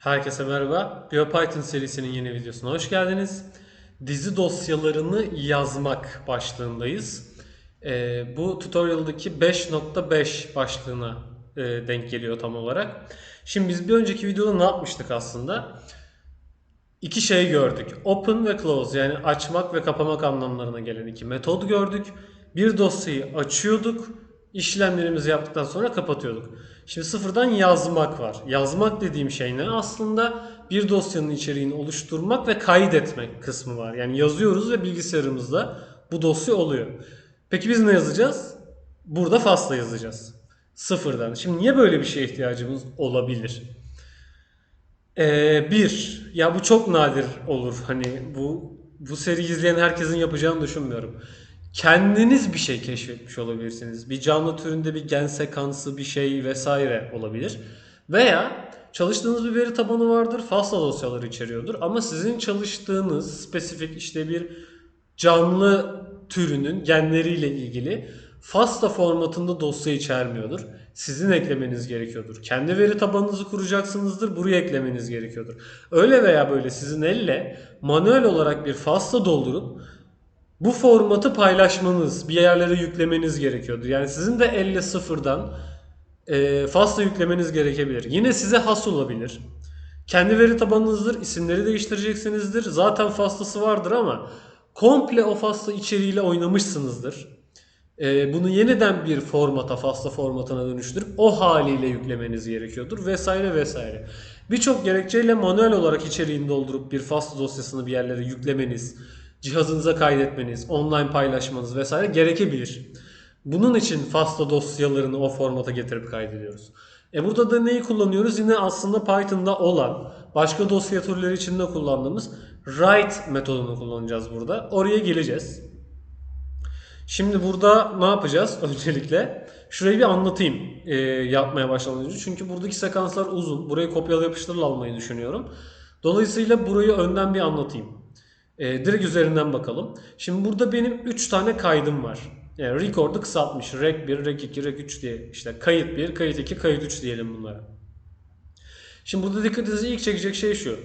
Herkese merhaba. BioPython serisinin yeni videosuna hoş geldiniz. Dizi dosyalarını yazmak başlığındayız. Ee, bu tutorial'daki 5.5 başlığına e, denk geliyor tam olarak. Şimdi biz bir önceki videoda ne yapmıştık aslında? İki şey gördük. Open ve close yani açmak ve kapamak anlamlarına gelen iki metod gördük. Bir dosyayı açıyorduk. işlemlerimizi yaptıktan sonra kapatıyorduk. Şimdi sıfırdan yazmak var. Yazmak dediğim şey ne? Aslında bir dosyanın içeriğini oluşturmak ve kaydetmek kısmı var. Yani yazıyoruz ve bilgisayarımızda bu dosya oluyor. Peki biz ne yazacağız? Burada fasla yazacağız. Sıfırdan. Şimdi niye böyle bir şeye ihtiyacımız olabilir? Ee, bir, ya bu çok nadir olur. Hani bu bu seri izleyen herkesin yapacağını düşünmüyorum. Kendiniz bir şey keşfetmiş olabilirsiniz. Bir canlı türünde bir gen sekansı bir şey vesaire olabilir. Veya çalıştığınız bir veri tabanı vardır. FASTA dosyaları içeriyordur. Ama sizin çalıştığınız spesifik işte bir canlı türünün genleriyle ilgili FASTA formatında dosya içermiyordur. Sizin eklemeniz gerekiyordur. Kendi veri tabanınızı kuracaksınızdır. Buraya eklemeniz gerekiyordur. Öyle veya böyle sizin elle manuel olarak bir FASTA doldurup bu formatı paylaşmanız, bir yerlere yüklemeniz gerekiyordur. Yani sizin de elle sıfırdan e, FASTA yüklemeniz gerekebilir. Yine size has olabilir. Kendi veri tabanınızdır, isimleri değiştireceksinizdir. Zaten FASTA'sı vardır ama komple o FASTA içeriğiyle oynamışsınızdır. E, bunu yeniden bir formata, FASTA formatına dönüştürüp o haliyle yüklemeniz gerekiyordur vesaire vesaire. Birçok gerekçeyle manuel olarak içeriğini doldurup bir FASTA dosyasını bir yerlere yüklemeniz, cihazınıza kaydetmeniz, online paylaşmanız vesaire gerekebilir. Bunun için FASTA dosyalarını o formata getirip kaydediyoruz. E burada da neyi kullanıyoruz? Yine aslında Python'da olan başka dosya türleri içinde kullandığımız write metodunu kullanacağız burada. Oraya geleceğiz. Şimdi burada ne yapacağız öncelikle? Şurayı bir anlatayım e, yapmaya başlamadan. Çünkü buradaki sekanslar uzun. Burayı kopyala yapıştırla almayı düşünüyorum. Dolayısıyla burayı önden bir anlatayım. E, direkt üzerinden bakalım. Şimdi burada benim 3 tane kaydım var. Yani record'u kısaltmış. Rec 1, Rec 2, Rec 3 diye. işte kayıt 1, kayıt 2, kayıt 3 diyelim bunlara. Şimdi burada dikkatinizi ilk çekecek şey şu.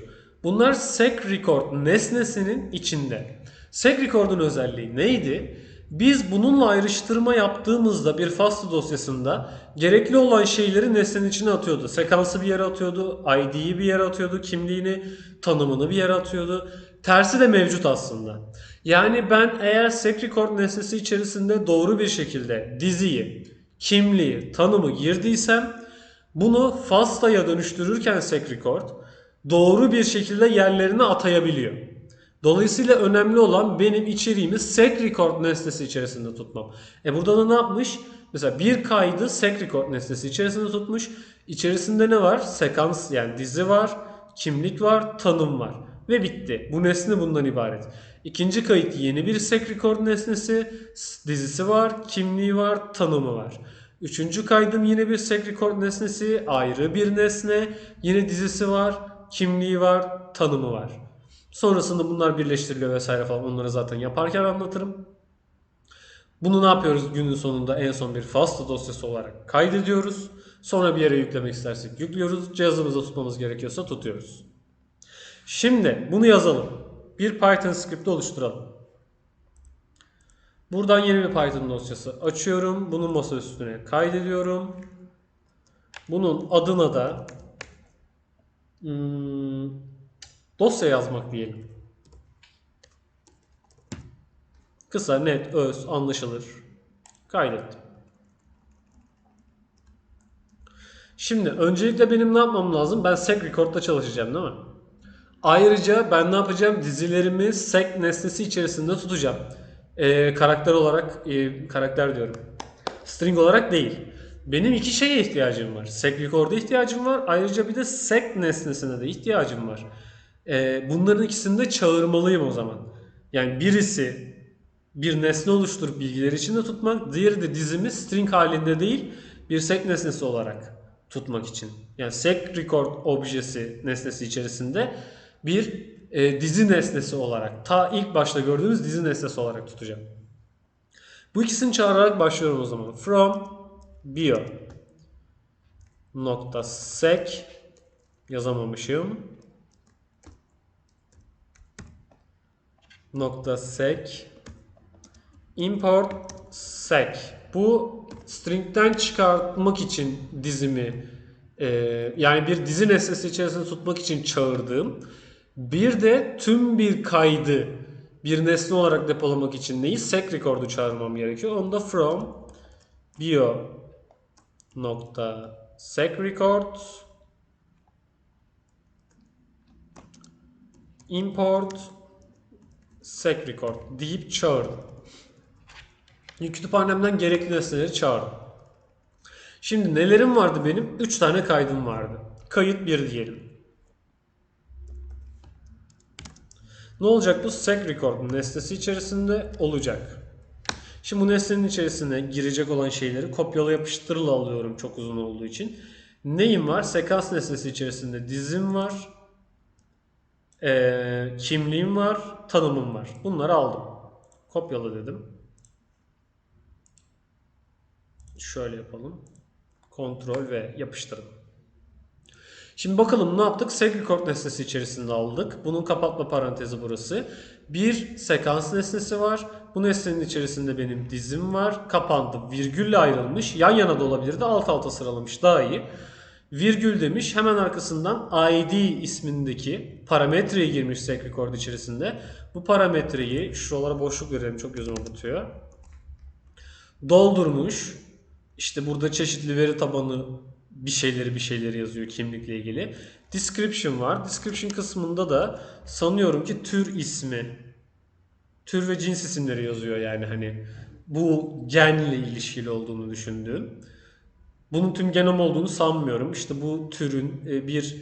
Bunlar sec record nesnesinin içinde. Sec record'un özelliği neydi? Biz bununla ayrıştırma yaptığımızda bir FASTA dosyasında gerekli olan şeyleri nesnenin içine atıyordu. Sekansı bir yere atıyordu, ID'yi bir yere atıyordu, kimliğini, tanımını bir yere atıyordu. Tersi de mevcut aslında. Yani ben eğer sec record nesnesi içerisinde doğru bir şekilde diziyi, kimliği, tanımı girdiysem bunu FASTA'ya dönüştürürken sec record doğru bir şekilde yerlerine atayabiliyor. Dolayısıyla önemli olan benim içeriğimi sec record nesnesi içerisinde tutmam. E burada da ne yapmış? Mesela bir kaydı sec record nesnesi içerisinde tutmuş. İçerisinde ne var? Sekans yani dizi var, kimlik var, tanım var. Ve bitti. Bu nesne bundan ibaret. İkinci kayıt yeni bir sec record nesnesi, dizisi var, kimliği var, tanımı var. Üçüncü kaydım yine bir sec record nesnesi, ayrı bir nesne, yine dizisi var, kimliği var, tanımı var. Sonrasında bunlar birleştiriliyor vesaire falan onları zaten yaparken anlatırım. Bunu ne yapıyoruz günün sonunda en son bir FASTA dosyası olarak kaydediyoruz. Sonra bir yere yüklemek istersek yüklüyoruz. Cihazımızda tutmamız gerekiyorsa tutuyoruz. Şimdi bunu yazalım. Bir Python script oluşturalım. Buradan yeni bir Python dosyası açıyorum. Bunu masa üstüne kaydediyorum. Bunun adına da hmm, dosya yazmak diyelim. Kısa, net, öz, anlaşılır. Kaydettim. Şimdi öncelikle benim ne yapmam lazım? Ben sec record'da çalışacağım değil mi? Ayrıca ben ne yapacağım? Dizilerimi sec nesnesi içerisinde tutacağım. Ee, karakter olarak, e, karakter diyorum. String olarak değil. Benim iki şeye ihtiyacım var. Sec record'a ihtiyacım var. Ayrıca bir de sec nesnesine de ihtiyacım var. Ee, bunların ikisini de çağırmalıyım o zaman. Yani birisi bir nesne oluşturup bilgileri içinde tutmak, diğeri de dizimi string halinde değil bir sec nesnesi olarak tutmak için. Yani sec record objesi nesnesi içerisinde bir e, dizi nesnesi olarak ta ilk başta gördüğümüz dizi nesnesi olarak tutacağım. Bu ikisini çağırarak başlıyorum o zaman. From bio nokta sec yazamamışım. Nokta sec import sec. Bu string'den çıkartmak için dizimi e, yani bir dizi nesnesi içerisinde tutmak için çağırdığım bir de tüm bir kaydı bir nesne olarak depolamak için neyi? Sec record'u çağırmam gerekiyor. Onu da from bio nokta sec record import sec record deyip çağırdım. Kütüphanemden gerekli nesneleri çağırdım. Şimdi nelerim vardı benim? 3 tane kaydım vardı. Kayıt 1 diyelim. Ne olacak bu? Sec record nesnesi içerisinde olacak. Şimdi bu nesnenin içerisine girecek olan şeyleri kopyala yapıştırla alıyorum çok uzun olduğu için. Neyim var? Sekans nesnesi içerisinde dizim var. Ee, kimliğim var. Tanımım var. Bunları aldım. Kopyala dedim. Şöyle yapalım. Kontrol ve yapıştırdım. Şimdi bakalım ne yaptık? Sec record nesnesi içerisinde aldık. Bunun kapatma parantezi burası. Bir sekans nesnesi var. Bu nesnenin içerisinde benim dizim var. Kapandı. Virgülle ayrılmış. Yan yana da olabilirdi. Alt alta sıralamış. Daha iyi. Virgül demiş. Hemen arkasından id ismindeki parametreyi girmiş sec record içerisinde. Bu parametreyi şuralara boşluk verelim. Çok gözüme batıyor. Doldurmuş. İşte burada çeşitli veri tabanı bir şeyleri bir şeyleri yazıyor kimlikle ilgili. Description var. Description kısmında da sanıyorum ki tür ismi, tür ve cins isimleri yazıyor yani hani bu genle ilişkili olduğunu düşündüğüm. Bunun tüm genom olduğunu sanmıyorum. İşte bu türün e, bir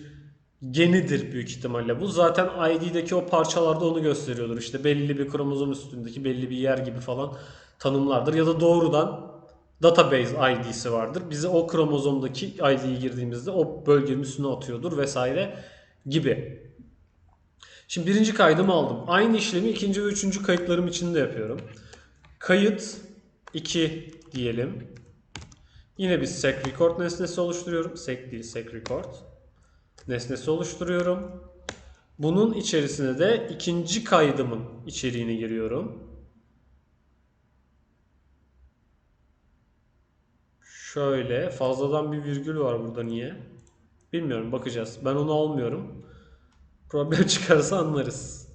genidir büyük ihtimalle bu. Zaten ID'deki o parçalarda onu gösteriyordur. İşte belli bir kromozom üstündeki belli bir yer gibi falan tanımlardır. Ya da doğrudan database ID'si vardır. Bize o kromozomdaki ID'yi girdiğimizde o bölgenin üstüne atıyordur vesaire gibi. Şimdi birinci kaydımı aldım. Aynı işlemi ikinci ve üçüncü kayıtlarım için de yapıyorum. Kayıt 2 diyelim. Yine bir sec record nesnesi oluşturuyorum. Sec değil sec record nesnesi oluşturuyorum. Bunun içerisine de ikinci kaydımın içeriğini giriyorum. Şöyle fazladan bir virgül var burada niye? Bilmiyorum bakacağız. Ben onu almıyorum. Problem çıkarsa anlarız.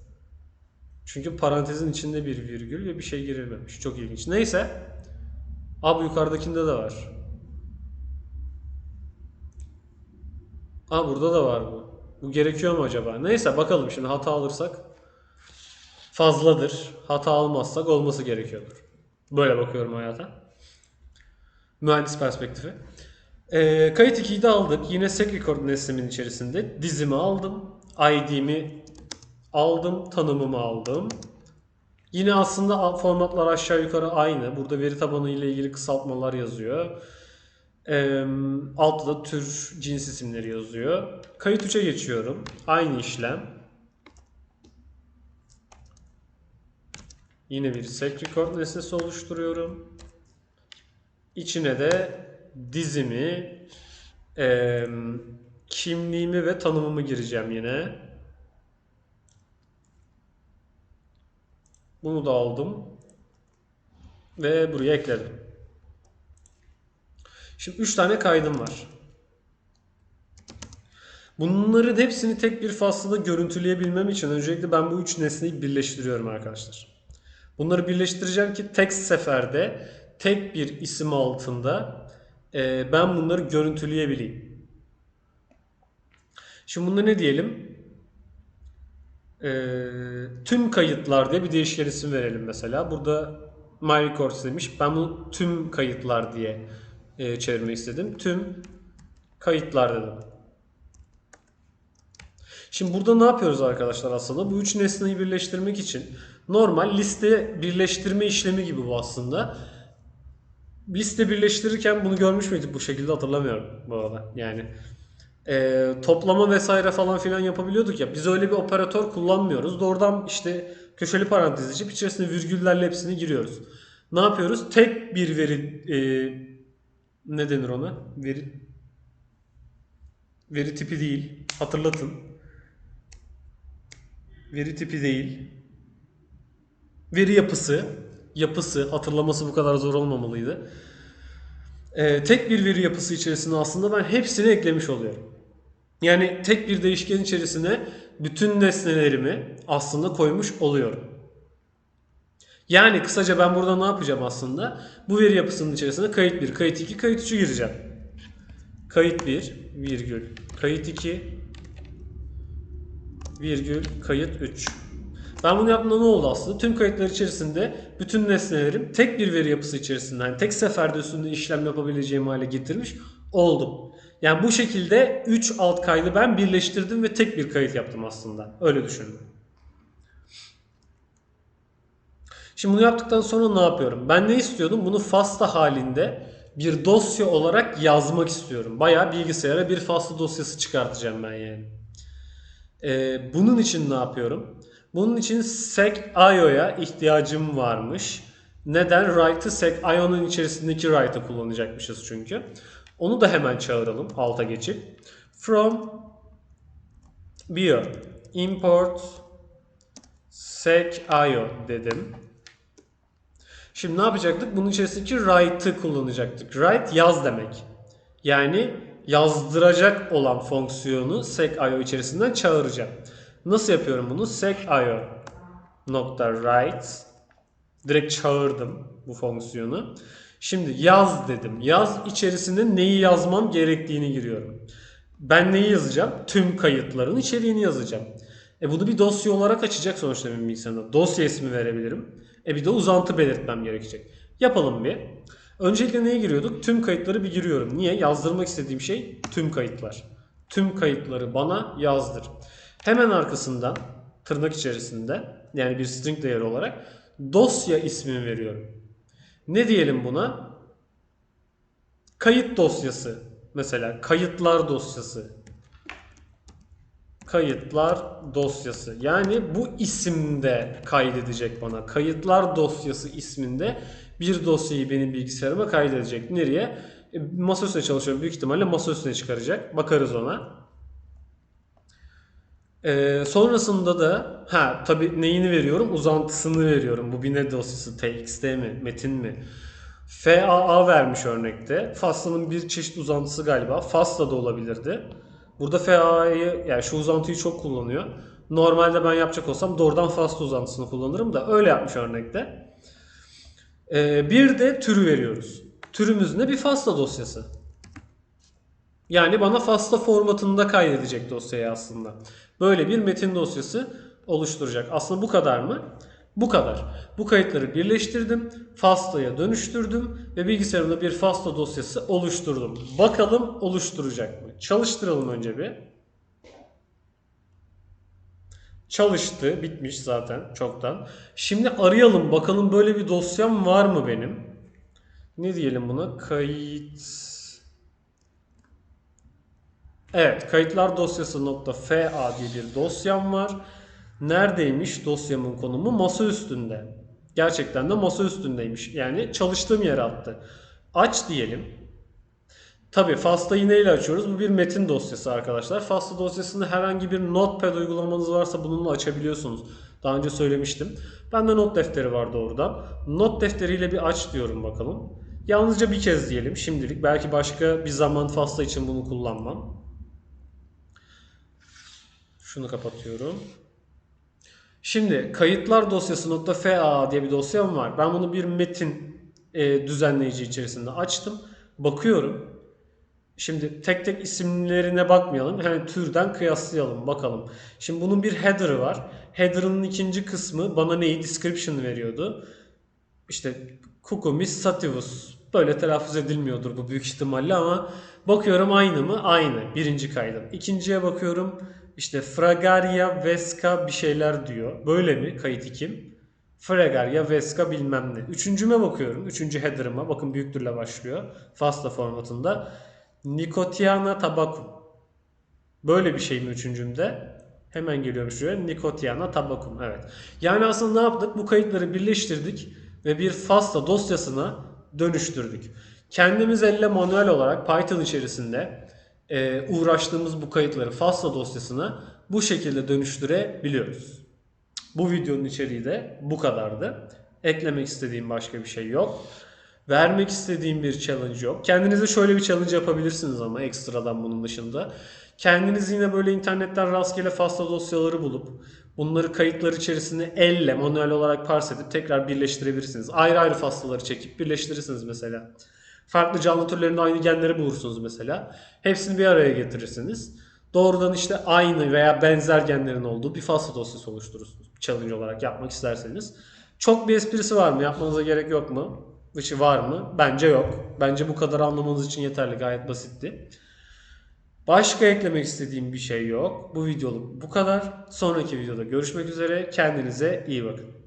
Çünkü parantezin içinde bir virgül ve bir şey girilmemiş. Çok ilginç. Neyse. Abi yukarıdakinde de var. Aa burada da var bu. Bu gerekiyor mu acaba? Neyse bakalım şimdi hata alırsak fazladır. Hata almazsak olması gerekiyordur. Böyle bakıyorum hayata. Mühendis perspektifi. Ee, kayıt 2'yi de aldık. Yine sec record nesnemin içerisinde dizimi aldım. ID'mi aldım. Tanımımı aldım. Yine aslında formatlar aşağı yukarı aynı. Burada veri tabanı ile ilgili kısaltmalar yazıyor. Ee, altta da tür cins isimleri yazıyor. Kayıt 3'e geçiyorum. Aynı işlem. Yine bir sec record nesnesi oluşturuyorum. İçine de dizimi, e, kimliğimi ve tanımımı gireceğim yine. Bunu da aldım. Ve buraya ekledim. Şimdi 3 tane kaydım var. Bunların hepsini tek bir faslada görüntüleyebilmem için öncelikle ben bu üç nesneyi birleştiriyorum arkadaşlar. Bunları birleştireceğim ki tek seferde tek bir isim altında e, ben bunları görüntüleyebileyim. Şimdi bunda ne diyelim? E, tüm kayıtlar diye bir değişken isim verelim mesela. Burada My Records demiş. Ben bunu tüm kayıtlar diye e, çevirmek istedim. Tüm kayıtlar dedim. Şimdi burada ne yapıyoruz arkadaşlar aslında? Bu üç nesneyi birleştirmek için normal liste birleştirme işlemi gibi bu aslında. Liste birleştirirken bunu görmüş müydük bu şekilde hatırlamıyorum bu arada. Yani e, toplama vesaire falan filan yapabiliyorduk ya. Biz öyle bir operatör kullanmıyoruz. Doğrudan işte köşeli parantez içip içerisine virgüllerle hepsini giriyoruz. Ne yapıyoruz? Tek bir veri e, ne denir ona? Veri Veri tipi değil. Hatırlatın. Veri tipi değil. Veri yapısı. Yapısı. Hatırlaması bu kadar zor olmamalıydı. Ee, tek bir veri yapısı içerisinde aslında ben hepsini eklemiş oluyorum. Yani tek bir değişken içerisine bütün nesnelerimi aslında koymuş oluyorum. Yani kısaca ben burada ne yapacağım aslında? Bu veri yapısının içerisine kayıt 1, kayıt 2, kayıt 3'ü gireceğim. Kayıt 1, virgül, kayıt 2, virgül, kayıt 3. Ben bunu yaptığımda ne oldu aslında? Tüm kayıtlar içerisinde bütün nesnelerim tek bir veri yapısı içerisinde, yani tek seferde üstünde işlem yapabileceğim hale getirmiş oldum. Yani bu şekilde 3 alt kaydı ben birleştirdim ve tek bir kayıt yaptım aslında. Öyle düşünün. Şimdi bunu yaptıktan sonra ne yapıyorum? Ben ne istiyordum? Bunu FASTA halinde bir dosya olarak yazmak istiyorum. Bayağı bilgisayara bir FASTA dosyası çıkartacağım ben yani. Ee, bunun için ne yapıyorum? Bunun için sec.io'ya ihtiyacım varmış. Neden? Write'ı sec.io'nun içerisindeki write'ı kullanacakmışız çünkü. Onu da hemen çağıralım alta geçip. From bio import sec.io dedim. Şimdi ne yapacaktık? Bunun içerisindeki write'ı kullanacaktık. Write yaz demek. Yani yazdıracak olan fonksiyonu sec.io içerisinden çağıracağım. Nasıl yapıyorum bunu? sec.io nokta write direkt çağırdım bu fonksiyonu. Şimdi yaz dedim. Yaz içerisinde neyi yazmam gerektiğini giriyorum. Ben neyi yazacağım? Tüm kayıtların içeriğini yazacağım. E bunu bir dosya olarak açacak sonuçta benim bilgisayarımda. Dosya ismi verebilirim. E bir de uzantı belirtmem gerekecek. Yapalım bir. Öncelikle neye giriyorduk? Tüm kayıtları bir giriyorum. Niye? Yazdırmak istediğim şey tüm kayıtlar. Tüm kayıtları bana yazdır. Hemen arkasından tırnak içerisinde yani bir string değeri olarak dosya ismini veriyorum. Ne diyelim buna? Kayıt dosyası. Mesela kayıtlar dosyası. Kayıtlar dosyası. Yani bu isimde kaydedecek bana. Kayıtlar dosyası isminde bir dosyayı benim bilgisayarıma kaydedecek. Nereye? E, masaüstüne çalışıyorum. Büyük ihtimalle masaüstüne çıkaracak. Bakarız ona. Ee, sonrasında da ha tabi neyini veriyorum? Uzantısını veriyorum. Bu bir dosyası? TXT mi? Metin mi? FAA vermiş örnekte. FASTA'nın bir çeşit uzantısı galiba. FASTA da olabilirdi. Burada FAA'yı yani şu uzantıyı çok kullanıyor. Normalde ben yapacak olsam doğrudan FASTA uzantısını kullanırım da öyle yapmış örnekte. Ee, bir de türü veriyoruz. Türümüz ne? Bir FASTA dosyası. Yani bana FASTA formatında kaydedecek dosyayı aslında. Böyle bir metin dosyası oluşturacak. Aslında bu kadar mı? Bu kadar. Bu kayıtları birleştirdim, FASTA'ya dönüştürdüm ve bilgisayarımda bir FASTA dosyası oluşturdum. Bakalım oluşturacak mı? Çalıştıralım önce bir. Çalıştı, bitmiş zaten çoktan. Şimdi arayalım bakalım böyle bir dosyam var mı benim? Ne diyelim buna? Kayıt Evet, kayıtlar dosyası .fa diye bir dosyam var. Neredeymiş dosyamın konumu? Masa üstünde. Gerçekten de masa üstündeymiş. Yani çalıştığım yere attı. Aç diyelim. Tabi FASTA'yı neyle açıyoruz? Bu bir metin dosyası arkadaşlar. FASTA dosyasında herhangi bir notepad uygulamanız varsa bununla açabiliyorsunuz. Daha önce söylemiştim. Bende not defteri vardı orada. Not defteriyle bir aç diyorum bakalım. Yalnızca bir kez diyelim şimdilik. Belki başka bir zaman FASTA için bunu kullanmam. Şunu kapatıyorum. Şimdi kayıtlar dosyası .fa diye bir dosyam var. Ben bunu bir metin e, düzenleyici içerisinde açtım. Bakıyorum. Şimdi tek tek isimlerine bakmayalım. Yani türden kıyaslayalım bakalım. Şimdi bunun bir header'ı var. Header'ın ikinci kısmı bana neyi? Description veriyordu. İşte Kukumis sativus. Böyle telaffuz edilmiyordur bu büyük ihtimalle ama bakıyorum aynı mı? Aynı. Birinci kaydım. İkinciye bakıyorum. İşte Fragaria Vesca bir şeyler diyor. Böyle mi? Kayıt 2. Fragaria Vesca bilmem ne. Üçüncüme bakıyorum. Üçüncü header'ıma. Bakın büyüktürle başlıyor. FASTA formatında. Nicotiana tabacum. Böyle bir şey mi üçüncümde? Hemen geliyorum şuraya. Nicotiana tabacum. Evet. Yani aslında ne yaptık? Bu kayıtları birleştirdik ve bir FASTA dosyasına dönüştürdük. Kendimiz elle manuel olarak Python içerisinde e, uğraştığımız bu kayıtları FASTA dosyasına bu şekilde dönüştürebiliyoruz. Bu videonun içeriği de bu kadardı. Eklemek istediğim başka bir şey yok. Vermek istediğim bir challenge yok. Kendinize şöyle bir challenge yapabilirsiniz ama ekstradan bunun dışında. Kendiniz yine böyle internetten rastgele FASTA dosyaları bulup bunları kayıtlar içerisinde elle manuel olarak parse edip tekrar birleştirebilirsiniz. Ayrı ayrı FASTA'ları çekip birleştirirsiniz mesela. Farklı canlı türlerinde aynı genleri bulursunuz mesela. Hepsini bir araya getirirsiniz. Doğrudan işte aynı veya benzer genlerin olduğu bir FASTA dosyası oluşturursunuz. Challenge olarak yapmak isterseniz. Çok bir esprisi var mı? Yapmanıza gerek yok mu? Dışı var mı? Bence yok. Bence bu kadar anlamanız için yeterli. Gayet basitti. Başka eklemek istediğim bir şey yok. Bu videoluk bu kadar. Sonraki videoda görüşmek üzere. Kendinize iyi bakın.